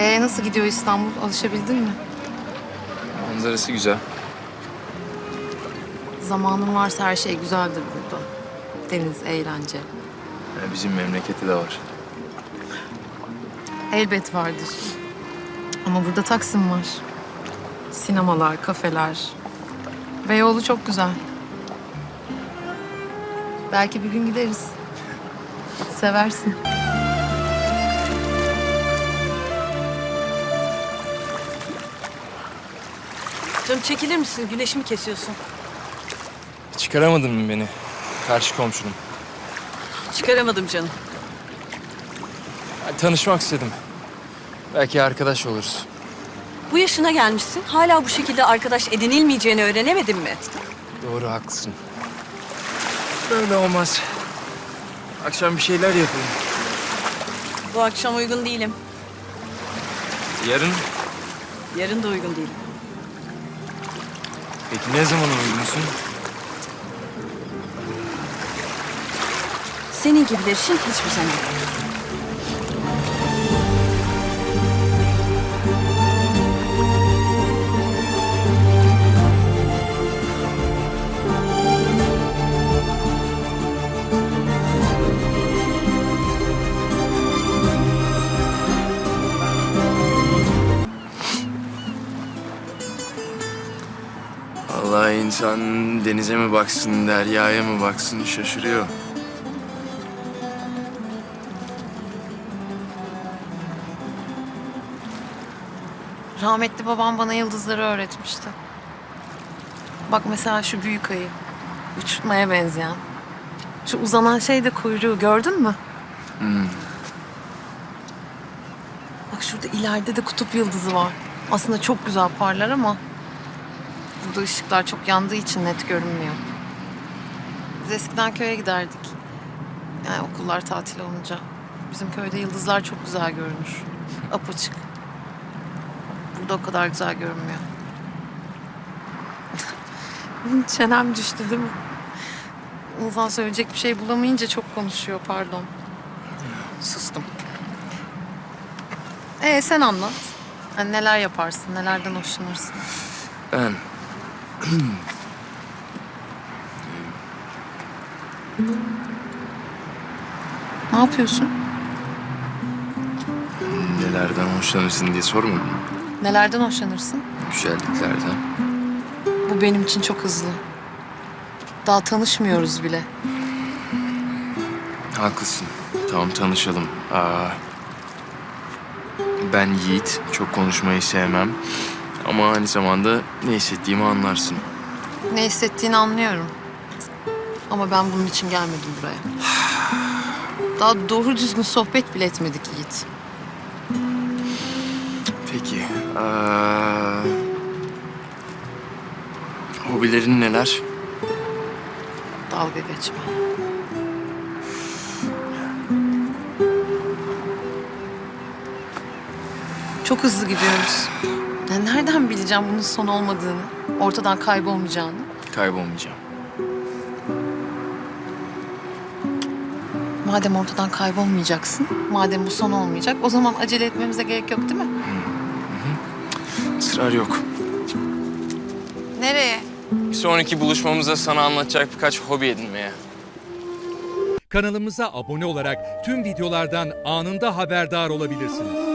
Ee, nasıl gidiyor İstanbul? Alışabildin mi? Manzarası güzel. Zamanın varsa her şey güzeldir burada. Deniz, eğlence. Yani bizim memlekette de var. Elbet vardır. Ama burada Taksim var. Sinemalar, kafeler. Beyoğlu çok güzel. Belki bir gün gideriz. Seversin. Canım çekilir misin? Güneşimi kesiyorsun. Çıkaramadın mı beni? Karşı komşunum. Çıkaramadım canım. Yani tanışmak istedim. Belki arkadaş oluruz. Bu yaşına gelmişsin. Hala bu şekilde arkadaş edinilmeyeceğini öğrenemedin mi? Doğru haklısın. Böyle olmaz. Akşam bir şeyler yapalım. Bu akşam uygun değilim. Yarın Yarın da uygun değilim. Peki ne zaman uygunsun? Senin gibiler için hiçbir zaman. Allah insan denize mi baksın, deryaya mı baksın şaşırıyor. Rahmetli babam bana yıldızları öğretmişti. Bak mesela şu büyük ayı. Uçurtmaya benzeyen. Şu uzanan şey de kuyruğu gördün mü? Bak şurada ileride de kutup yıldızı var. Aslında çok güzel parlar ama burada ışıklar çok yandığı için net görünmüyor. Biz eskiden köye giderdik. Yani okullar tatil olunca. Bizim köyde yıldızlar çok güzel görünür. Apaçık. Burada o kadar güzel görünmüyor. Çenem düştü değil mi? İnsan söyleyecek bir şey bulamayınca çok konuşuyor pardon. Sustum. Ee sen anlat. Yani neler yaparsın, nelerden hoşlanırsın? Ben Ne yapıyorsun? nelerden hoşlanırsın diye sormadın mı? Nelerden hoşlanırsın? Güzelliklerden. Bu benim için çok hızlı. Daha tanışmıyoruz bile. Haklısın. Tamam tanışalım. Aa, ben Yiğit. Çok konuşmayı sevmem. Ama aynı zamanda ne hissettiğimi anlarsın. Ne hissettiğini anlıyorum. Ama ben bunun için gelmedim buraya. Daha doğru düzgün sohbet bile etmedik Yiğit. Peki. Aa, hobilerin neler? Dalga geçme. Çok hızlı gidiyoruz. Ya nereden bileceğim bunun son olmadığını, ortadan kaybolmayacağını? Kaybolmayacağım. Madem ortadan kaybolmayacaksın, madem bu son olmayacak, o zaman acele etmemize gerek yok değil mi? Israr yok. Nereye? Bir sonraki buluşmamızda sana anlatacak birkaç hobi edinmeye. Kanalımıza abone olarak tüm videolardan anında haberdar olabilirsiniz.